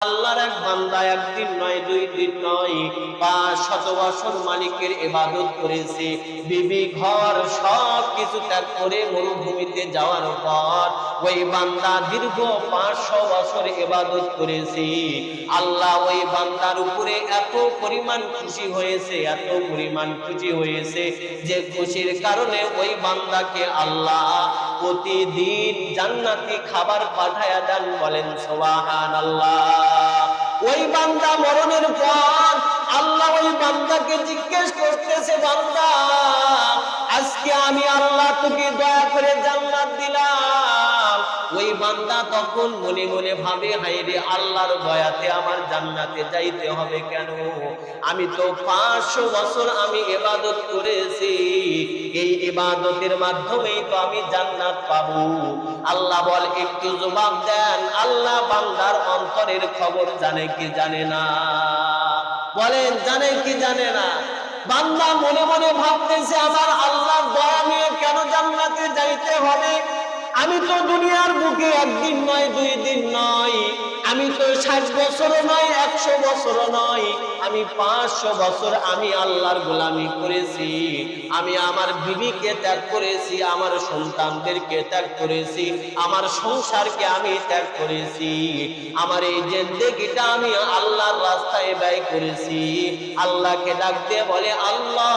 আল্লাহর এক বান্দা একদিন নয়, দুই দিন নয়, পাঁচ শত বছর মালিকের ইবাদত করেছে। বিবি ঘর সব কিছু ত্যাগ করে মরুভূমিতে যাওয়ার পর ওই বান্দা দীর্ঘ পাঁচশো বছর ইবাদত করেছে। আল্লাহ ওই বান্দার উপরে এত পরিমাণ খুশি হয়েছে, এত পরিমাণ খুশি হয়েছে যে খুশির কারণে ওই বান্দাকে আল্লাহ প্রতিদিন জান্নাতি খাবার পাঠায়া দেন বলেন সোবাহান আল্লাহ বান্দা মরণের পর আল্লাহ ওই বান্দাকে জিজ্ঞেস করতেছে, বান্দা, আজকে আমি আল্লাহ তোকে দয়া করে জান্নাত দিলাম। ওই বান্দা তখন মনে মনে ভাবে হাইরে আল্লাহর দয়াতে আমার জান্নাতে যাইতে হবে কেন? আমি তো পাঁচশো বছর আমি এবাদত করেছি। এই ইবাদতের মাধ্যমেই তো আমি জান্নাত পাবো। আল্লাহ বল, একটু জবাব দেন, আল্লাহ বান্দার অন্তরের খবর জানে কি জানে না? বলেন, জানে কি জানে না? বান্দা মনে মনে ভাবতেছে, আমার আল্লাহর দয়া নিয়ে কেন জান্নাতে যাইতে হবে? আমি তো দুনিয়ার বুকে একদিন নয়, দুই দিন নয়। আমি তো ষাট বছর নয়, একশো বছর নয়। আমি পাঁচশো বছর আমি আল্লাহর গোলামি করেছি। আমি আমার বিবিকে ত্যাগ করেছি, আমার সন্তানদেরকে ত্যাগ করেছি, আমার সংসারকে আমি ত্যাগ করেছি। আমার এই জেন্দেগিটা আমি আল্লাহর রাস্তায় ব্যয় করেছি। আল্লাহকে ডাক দিয়ে বলে, আল্লাহ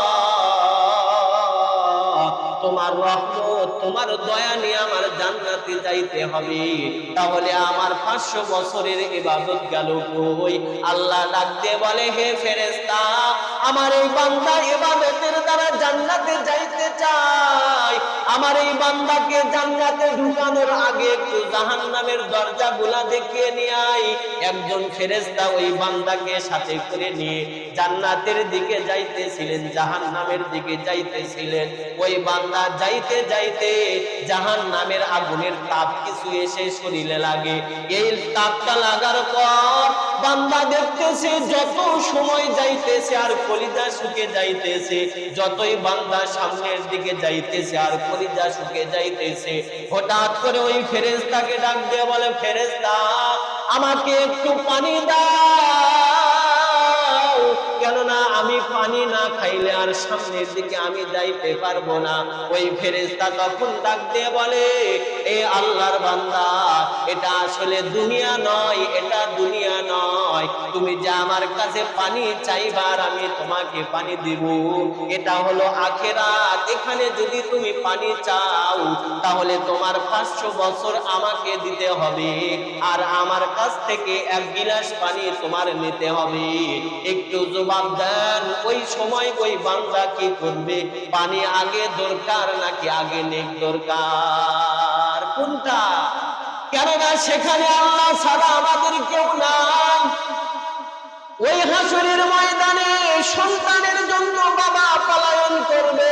তোমার রহমত, তোমার দয়া নিয়ে আমার জান্নাতে যাইতে হবে। তাহলে আমার পাঁচশো বছরের ইবাদত গেল কই? আল্লাহ ডাক দিয়ে বলে, হে ফেরেস্তা আমার এই বান্দা ইবাদতের দ্বারা জান্নাতে যাইতে চাই আমার এই বান্দাকে জান্নাতে ঢুকানোর আগে একটু জাহান্নামের দরজা গুলা দেখিয়ে নিয়ে আই একজন ফেরেস্তা ওই বান্দাকে সাথে করে নিয়ে জান্নাতের দিকে যাইতেছিলেন, জাহান্নামের দিকে যাইতেছিলেন। ওই বান্দা যাইতে যাইতে জাহান নামের আগুনের তাপ কিছু এসে শরীরে লাগে। এই তাপটা লাগার পর বান্দা দেখতেছে, যত সময় যাইতেছে আর কলিজা শুকে যাইতেছে, যতই বান্দা সামনের দিকে যাইতেছে আর কলিজা শুকে যাইতেছে, হঠাৎ করে ওই ফেরেস্তাকে ডাক দিয়ে বলে ফেরেস্তা আমাকে একটু পানি দাও। আমি পানি না খাইলে আর সামনের দিকে আমি যাইতে পারব না। ওই ফেরেস্তা তখন ডাক দিয়ে বলে, এ আল্লাহর বান্দা, এটা আসলে দুনিয়া নয়, এটা দুনিয়া নয়। তুমি যে আমার কাছে পানি চাইবার আমি তোমাকে পানি দিব। এটা হলো আখেরাত। এখানে যদি তুমি পানি চাও, তাহলে তোমার পাঁচশো বছর আমাকে দিতে হবে। আর আমার কাছ থেকে এক গিলাস পানি তোমার নিতে হবে। একটু জবাব দেন ওই সময় ওই বান্দা কি করবে? পানি আগে দরকার নাকি আগে নেক দরকার? কোনটা? কেননা সেখানে আল্লাহ ছাড়া আমাদের কেউ নাই। ওই হাসুরের ময়দানে সন্তানের জন্য বাবা পলায়ন করবে।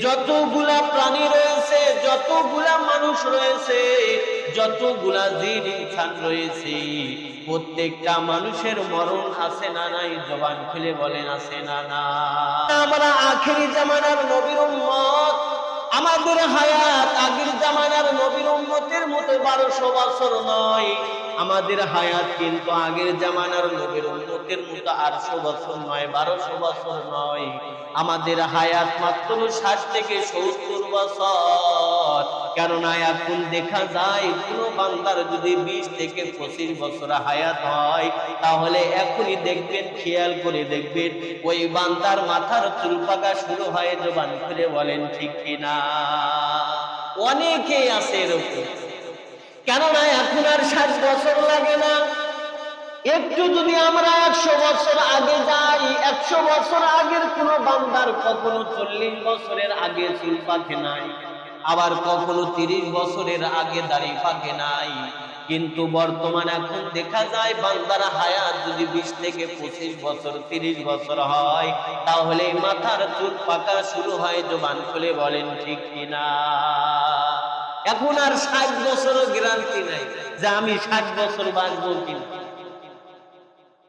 যতগুলা প্রাণী রয়েছে, যতগুলা মানুষ রয়েছে, যতগুলা জিন, ইনসান রয়েছে, প্রত্যেকটা মানুষের মরণ আছে না নাই? জবান খুলে বলেন, আছে না না আমরা আখেরি জামানার নবীর উম্মত আমাদের হায়াত আগের জামানার নবীর উম্মতের মতো বারোশো বছর নয়। আমাদের হায়াত কিন্তু আগের জামানার নবীর উন্মতের মতো আটশো বছর নয়, বারোশো বছর নয়। আমাদের হায়াত মাত্র ষাট থেকে সত্তর বছর। কেননা এখন দেখা যায়, কোনো বান্দার যদি বিশ থেকে পঁচিশ বছর হায়াত হয়, তাহলে এখনই দেখবেন, খেয়াল করে দেখবেন, ওই বান্দার মাথার চুল পাকা শুরু হয় জবান খুলে বলেন, ঠিক কিনা অনেকেই আছে এরকম। কেননা এখন আর ষাট বছর লাগে না। একটু যদি আমরা একশো বছর আগে যাই, একশো বছর আগের কোন বান্দার কখনো চল্লিশ বছরের আগে চুল পাকে নাই। আবার কখনো তিরিশ বছরের আগে দাড়ি পাকে নাই। কিন্তু বর্তমান এখন দেখা যায়, বান্দার হায়াত যদি বিশ থেকে পঁচিশ বছর, তিরিশ বছর হয়, তাহলে মাথার চুল পাকা শুরু হয়, জবান খুলে বলেন, ঠিক কিনা? এখন আর ষাট বছরও গ্যারান্টি নাই যে আমি ষাট বছর বাঁচবো কিনা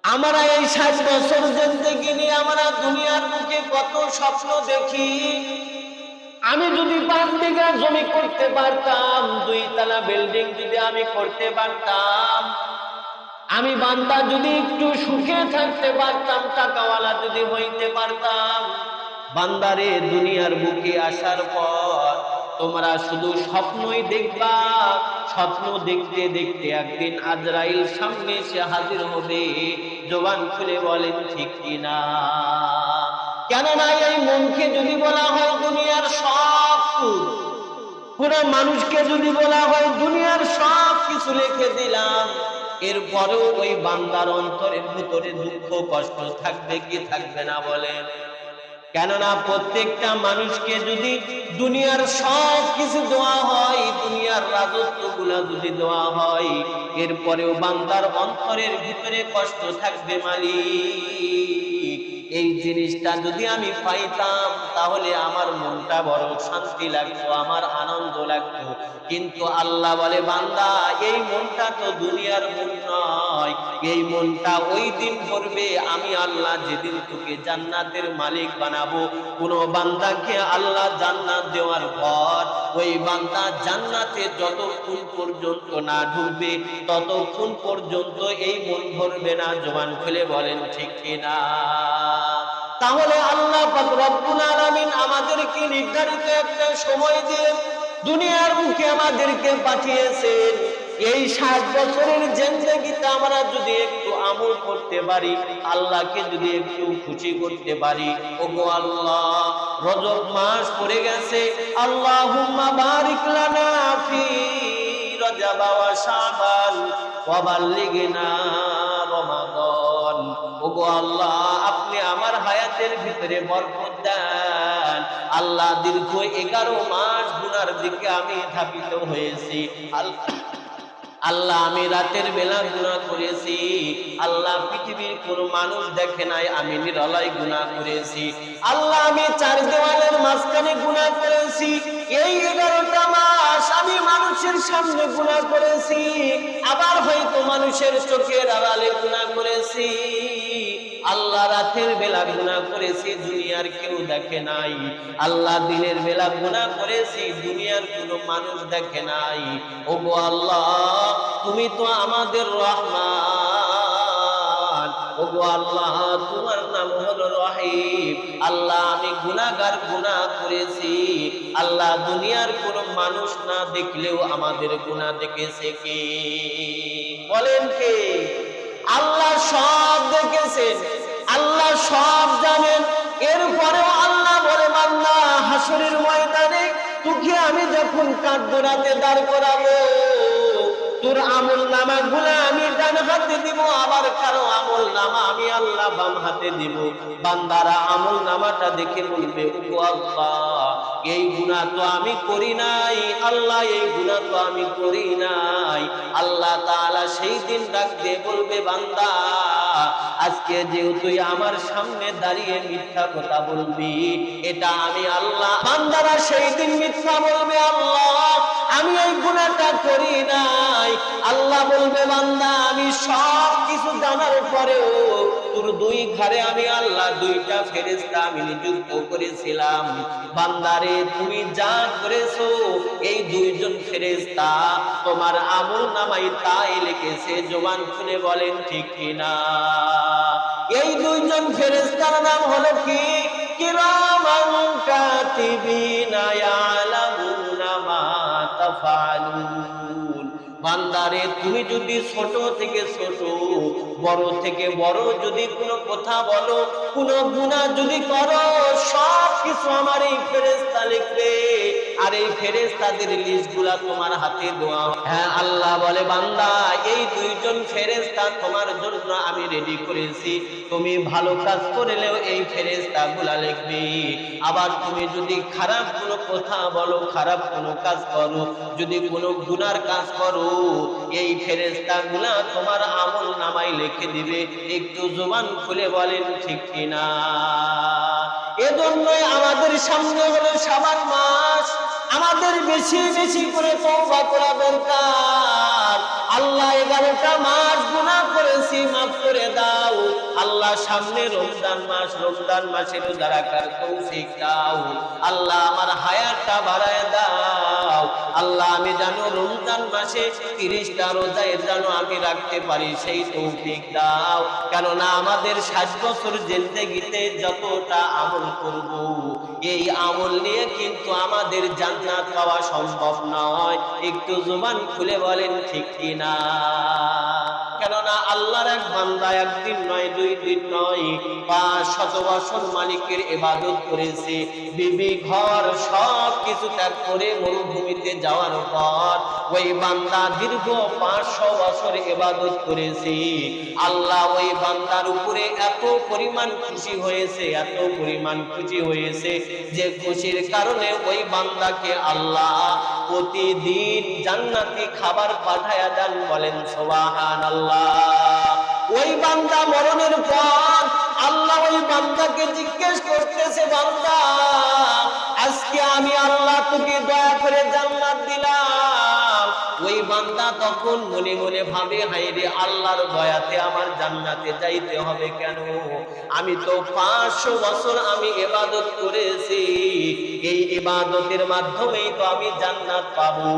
আমরা এই ষাট বছর জিন্দগি নিয়ে আমরা দুনিয়ার মুখে কত স্বপ্ন দেখি। আমি যদি পাঁচ বিঘা জমি করতে পারতাম, দুই তলা বিল্ডিং যদি আমি করতে পারতাম, আমি বান্দা যদি একটু সুখে থাকতে পারতাম, টাকাওয়ালা যদি হইতে পারতাম, বান্দারে দুনিয়ার বুকে আসার পর তোমরা শুধু স্বপ্নই দেখবা, স্বপ্ন দেখতে দেখতে একদিন আজরাইল সামনে এসে হাজির হবে, জবান খুলে বলেন, ঠিক কিনা কেননা এই মনকে যদি বলা হয় দুনিয়ার সব পুরো মানুষকে যদি বলা হয় দুনিয়ার সব কিছু লিখে দিলাম, এরপরেও ওই বান্দার অন্তরের ভিতরে দুঃখ, কষ্ট থাকবে কি থাকবে না বলেন কেননা প্রত্যেকটা মানুষকে যদি দুনিয়ার সব কিছু দেওয়া হয়, দুনিয়ার রাজত্বগুলা যদি দেওয়া হয়, এরপরেও বান্দার অন্তরের ভিতরে কষ্ট থাকবে মালিক। এই জিনিসটা যদি আমি পাইতাম, তাহলে আমার মনটা বড় শান্তি লাগতো, আমার আনন্দ লাগতো। কিন্তু আল্লাহ বলে, বান্দা, এই মনটা তো দুনিয়ার মন নয়। এই মনটা ওই দিন করবে, আমি আল্লাহ যেদিন তোকে জান্নাতের মালিক বানাবো। কোন বান্দাকে আল্লাহ জান্নাত দেওয়ার পর, ওই বান্দা জান্নাতে যতক্ষণ পর্যন্ত না ঢুকবে, ততক্ষণ পর্যন্ত এই মন ভরবে না। জবান খুলে বলেন, ঠিক কিনা? পাক রব্বুল আলামিন আমাদেরকে নির্ধারিত একটা সময় দিয়ে দুনিয়ার মুখে আমাদেরকে পাঠিয়েছেন। এই ষাট বছরের জিন্দগিতে আমরা যদি একটু আমল করতে পারি, আল্লাহকে যদি একটু খুশি করতে পারি, ওগো আল্লাহ, রজব মাস পড়ে গেছে, আল্লাহুম্মা বারিক লানা ফি রজব ওয়া শাবান, ওয়া বাল্লিগনা রমাদান। ওগো আল্লাহ, আপনি আমার হায়াতের ভিতরে বরকত দেন। আল্লাহ দীর্ঘ এগারো মাস গুনার দিকে আমি ধাপিত হয়েছি। আল্লাহ আল্লাহ আমি রাতের বেলা গুনাহ করেছি। আল্লাহ পৃথিবীর কোন মানুষ দেখে নাই, আমি নিরলয় গুনাহ করেছি। আল্লাহ আমি চার দেওয়ালের মাঝখানে গুনাহ করেছি। এই এগারোটা মাস আমি মানুষের সামনে গুনাহ করেছি। আবার হয়তো মানুষের চোখের আড়ালে গুনাহ করেছি। আল্লাহ রাতের বেলা গুনাহ করেছি, দুনিয়ার কেউ দেখে নাই। আল্লাহ দিনের বেলা গুনাহ করেছি, দুনিয়ার কোনো মানুষ দেখে নাই। ওগো আল্লাহ, তুমি তো আমাদের রহমান। ওগো আল্লাহ, তোমার নাম হলো রহিম। আল্লাহ, আমি গুনাহগার গুনাহ করেছি। আল্লাহ, দুনিয়ার কোনো মানুষ না দেখলেও আমাদের গুনাহ দেখেছে কে? বলেন কে? আল্লাহ সব দেখেছেন, আল্লাহ সব জানেন। এরপরেও আল্লাহ বলে, বান্দা, হাসরের ময়দানে তোকে আমি যখন কাঠগোড়াতে দাঁড় করাবো, তোর আমল নামা গুলা আমি ডান হাতে দিব, আবার কারও আমল নামা আমি আল্লাহ বাম হাতে দিব। বান্দারা আমল নামাটা দেখে বলবে ও আল্লাহ এই গুণা তো আমি করি নাই, আল্লাহ এই গুণা তো আমি করি নাই। আল্লাহ তাআলা সেই দিন ডাকতে বলবে, বান্দা, আজকে যেহেতু আমার সামনে দাঁড়িয়ে মিথ্যা কথা বলবি, এটা আমি আল্লাহ, বান্দারা সেই দিন মিথ্যা বলবে, আল্লাহ, আমি এই গুণাটা করি নাই। আল্লাহ বলবে, বান্দা, আমি সব কিছু জানার পরেও তোর দুই ঘরে আমি আল্লাহ দুইটা ফেরেস্তা আমি নিযুক্ত করেছিলাম। বান্দারে, তুমি যা করেছ, এই দুইজন ফেরেস্তা তোমার আমল নামাই তাই লিখেছে, জবান খুলে বলেন, ঠিক কিনা এই দুইজন ফেরেস্তার নাম হলো কি? কিরামান কাতিবিনা। বান্দারে তুমি যদি ছোট থেকে ছোট, বড় থেকে বড় যদি কোনো কথা বলো, কোনো গুণা যদি করো সব কিছু আমার এই ফেরেস্তা লিখবে। আর এই ফেরেস্তাদের লিস্টগুলা তোমার হাতে দেওয়া হ্যাঁ আল্লাহ বলে, বান্দা, এই দুইজন ফেরেস্তা তোমার জন্য আমি রেডি করেছি। তুমি ভালো কাজ করলেও এই ফেরেস্তা গুলা লিখবে। আবার তুমি যদি খারাপ কোনো কথা বলো, খারাপ কোনো কাজ করো, যদি কোনো গুনার কাজ করো, এই ফেরেস্তা গুলা তোমার আমল নামাই লিখে দিবে। একটু জবান খুলে বলেন, ঠিক কিনা? এজন্যই আমাদের সামনে হলো সাবান মাস। আমাদের বেশি বেশি করে তৌবা করা দরকার। আল্লাহ এগারোটা মাস গুণা করেছি, মাফ করে দাও। আল্লাহ সামনে রমজান মাস, রমজান মাসে রোজা রাখার তৌফিক দাও। আল্লাহ আমার হায়াতটা বাড়ায় দাও। আল্লাহ আমি জানো রমজান মাসে তিরিশটা রোজা এর যেন আমি রাখতে পারি সেই তৌফিক দাও। কেননা আমাদের ষাট বছর জিন্দেগিতে যতটা আমল করব, এই আমল নিয়ে কিন্তু আমাদের জান্নাত পাওয়া সম্ভব নয়। একটু জুবান খুলে বলেন, ঠিক কিনা কেননা আল্লাহর এক বান্দা একদিন নয়, দুই দিন নয়, পাঁচ শত বছর মালিকের ইবাদত করেছে। বিবি ঘর সব কিছু ত্যাগ করে মরুভূমিতে যাওয়ার পর ওই বান্দা দীর্ঘ পাঁচশো বছর ইবাদত করেছে। আল্লাহ ওই বান্দার উপরে এত পরিমাণ খুশি হয়েছে, এত পরিমাণ খুশি হয়েছে যে খুশির কারণে ওই বান্দাকে আল্লাহ প্রতিদিন জান্নাতি খাবার পাঠায়া দেন, বলেন সোবাহান আল্লাহ ওই বান্দা মরণের পর আল্লাহ ওই বান্দাকে জিজ্ঞেস করতেছে, বান্দা আজকে আমি আল্লাহ তোকে দয়া করে জান্নাত দিলাম। ওই বান্দা তখন মনে মনে ভাবে হাই রে, আল্লাহর দয়াতে আমার জান্নাতে যাইতে হবে কেন? আমি তো পাঁচশো বছর আমি এবাদত করেছি। এই ইবাদতের মাধ্যমেই তো আমি জান্নাত পাবো।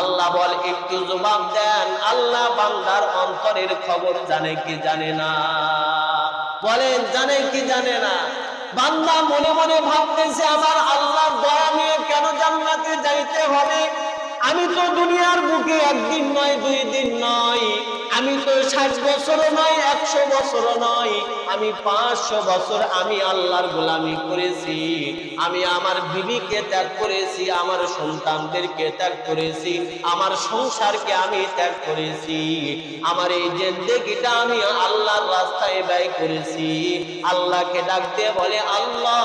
আল্লাহ বল, একটু জবাব দেন, আল্লাহ বান্দার অন্তরের খবর জানে কি জানে না? বলেন, জানে কি জানে না? বান্দা মনে মনে ভাবতেছে, আমার আল্লাহর দয়া নিয়ে কেন জান্নাতে যাইতে হবে? আমি তো দুনিয়ার বুকে একদিন নয়, দুই দিন নয়। আমি তো ষাট বছরও নয়, একশো বছরও নয়, আমি পাঁচশো বছর আমি আল্লাহর গোলামি করেছি। আমি আমার বিবিকে ত্যাগ করেছি, আমার সন্তানদেরকে ত্যাগ করেছি, আমার সংসারকে আমি ত্যাগ করেছি। আমার এই জেন্দেগিটা আমি আল্লাহর রাস্তায় ব্যয় করেছি। আল্লাহকে ডাক দিয়ে বলে, আল্লাহ,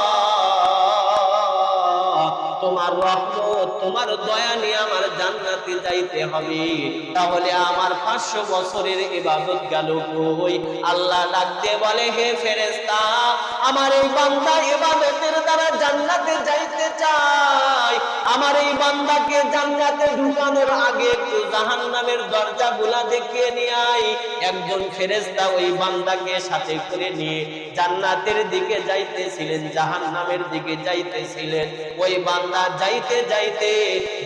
তোমার রহমত তোমার দয়া নিয়ে আমার জান্নাতে যাইতে হবে। তাহলে আমার পাঁচশো বছরের ইবাদত গেল কই? আল্লাহ ডাকতে বলে, হে ফেরেস্তা আমার এই বান্দা ইবাদতের দ্বারা জান্নাতে যাইতে চায়। আমার এই বান্দাকে জান্নাতে ঢুকানোর আগে একটু জাহান্নামের দরজা গুলা দেখিয়ে নিয়ে আয়। একজন ফেরেস্তা ওই বান্দাকে সাথে করে নিয়ে জান্নাতের দিকে যাইতেছিলেন, জাহান্নামের দিকে যাইতেছিলেন। ওই বান্দা যাইতে যাইতে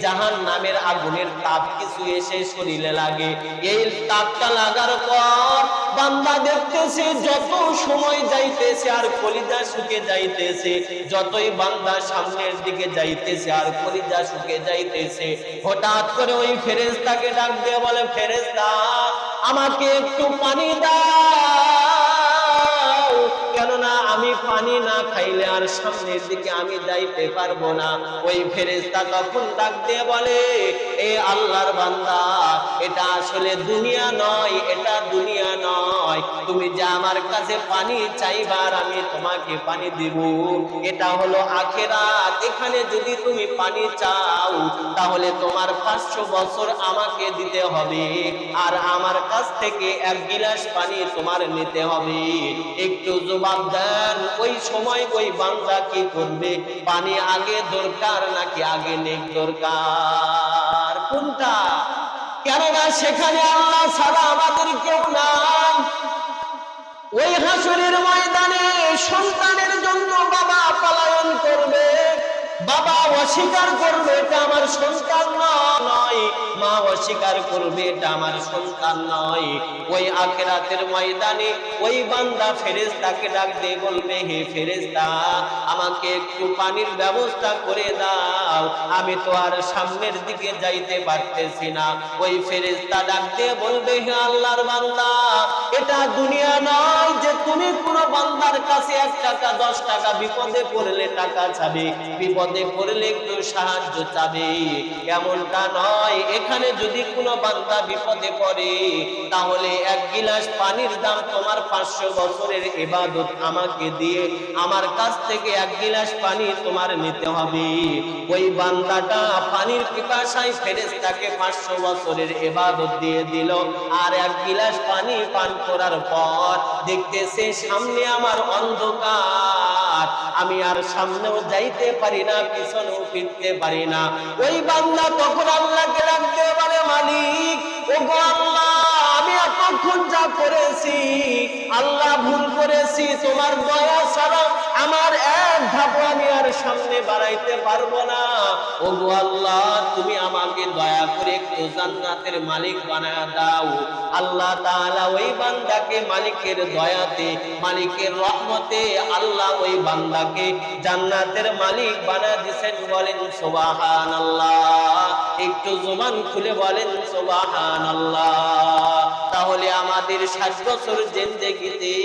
জাহান নামের আগুনের তাপ কিছু এসে শরীরে লাগে। এই তাপটা লাগার পর বান্দা দেখতেছে, যত সময় যাইতেছে আর কলিজা শুকে যাইতেছে, যতই বান্দা সামনের দিকে যাইতেছে আর কলিজা শুকে যাইতেছে, হঠাৎ করে ওই ফেরেস্তাকে ডাক দিয়ে বলে ফেরেস্তা আমাকে একটু পানি দাও। পানি না খাইলে আর সামনের দিকে আমি যাইতে পারব না। ওই ফেরেস্তা তখন ডাক দিয়ে বলে, এ আল্লাহর বান্দা এটা আসলে দুনিয়া নয়, এটা দুনিয়া নয়। তুমি যে আমার কাছে পানি চাইবার আমি তোমাকে পানি এটা হলো আখেরাত। এখানে যদি তুমি পানি চাও, তাহলে তোমার পাঁচশো বছর আমাকে দিতে হবে। আর আমার কাছ থেকে এক গিলাস পানি তোমার নিতে হবে। একটু জবাব দেন, ওই সময় ওই কি করবে? পানি আগে দরকার নাকি আগে দরকার? কোনটা? সেখানে আল্লাহ ছাড়া আমাদের কেউ নাই। ওই হাসুরের ময়দানে সন্তানের জন্য বাবা পালায়ন করবে। বাবা অস্বীকার করবে এটা আমার সন্তান নয়। মা অস্বীকার করবে, এটা আমার সন্তান নয়। ওই আখেরাতের ময়দানে ওই বান্দা ফেরেস্তাকে ডাক দিয়ে বলবে, হে ফেরেস্তা আমাকে একটু পানির ব্যবস্থা করে দাও। আমি তো আর সামনের দিকে যাইতে পারতেছি না। ওই ফেরেস্তা ডাক দিয়ে বলবে, হে আল্লাহর বান্দা, এটা দুনিয়া নয় যে তুমি কোনো বান্দার কাছে এক টাকা, দশ টাকা বিপদে পড়লে টাকা চাবে বিপদে পড়লে একটু সাহায্য চাবে। এমনটা নয়, এখানে যদি কোনো বান্দা বিপদে পড়ে, তাহলে এক গিলাস পানির দাম তোমার পাঁচশো বছরের এবাদত আমাকে দিয়ে আমার কাছ থেকে এক গিলাস পানি তোমার নিতে হবে। ওই বান্দাটা পানির পিপাসায় ফেরেশতাকে পাঁচশো বছরের এবাদত দিয়ে দিল আর এক গিলাস পানি পান করার পর দেখতেছে সামনে আমার অন্ধকার। আমি আর সামনেও যাইতে পারি না, পিছনেও ফিরতে পারি না। ওই বান্দা তখন আল্লাহকে ডাকতে পারে মালিক ও গো আল্লাহ, আমি এতক্ষণ যা করেছি, আল্লাহ ভুল করেছি, তোমার দয়া ছাড়া আমার এক ধাপ আমি আর সামনে বাড়াইতে পারব না। ও গো আল্লাহ, তুমি আমাকে দয়া করে একটু জান্নাতের মালিক বানায় দাও। আল্লাহ তাআলা ওই বান্দাকে মালিকের দয়াতে, মালিকের রহমতে আল্লাহ ওই বান্দাকে জান্নাতের মালিক বানা দিছেন বলেন সুবহানাল্লাহ। একটু জবান খুলে বলেন সুবহানাল্লাহ। তাহলে আমাদের ষাট বছর জিন্দেগিতে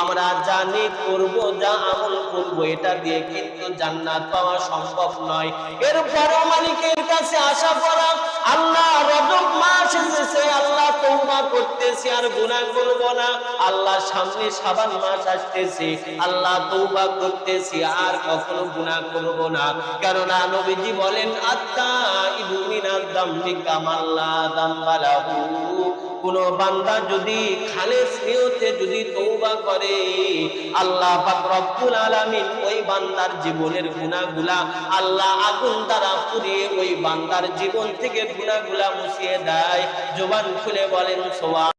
আমরা জানি করব, যা আমল করব, এটা দিয়ে কিন্তু জান্নাত পাওয়া সম্ভব নয়। এরপরও মালিকের কাছে আশা করা আল্লাহ রজব মাস এসেছে, আল্লাহ তৌবা করতেছি, আর গুনাহ করব না। আল্লাহ সামনে শাবান মাস আসতেছে, আল্লাহ তৌবা করতেছি, আর কখনো গুনাহ করব না। কেননা নবীজি বলেন, আত্মা ইবুমিনাদ দাম্বি কামাল্লা দাম্বালাহু কোন বান্দা যদি খালেস নিয়তে যদি তৌবা করে, আল্লাহ পাক রব্বুল আলামিন ওই বান্দার জীবনের গুনাহগুলা আল্লাহ আগুন দ্বারা পুড়িয়ে ওই বান্দার জীবন থেকে গুনাহগুলা মুছিয়ে দেয়। জবান খুলে বলেন, সোয়া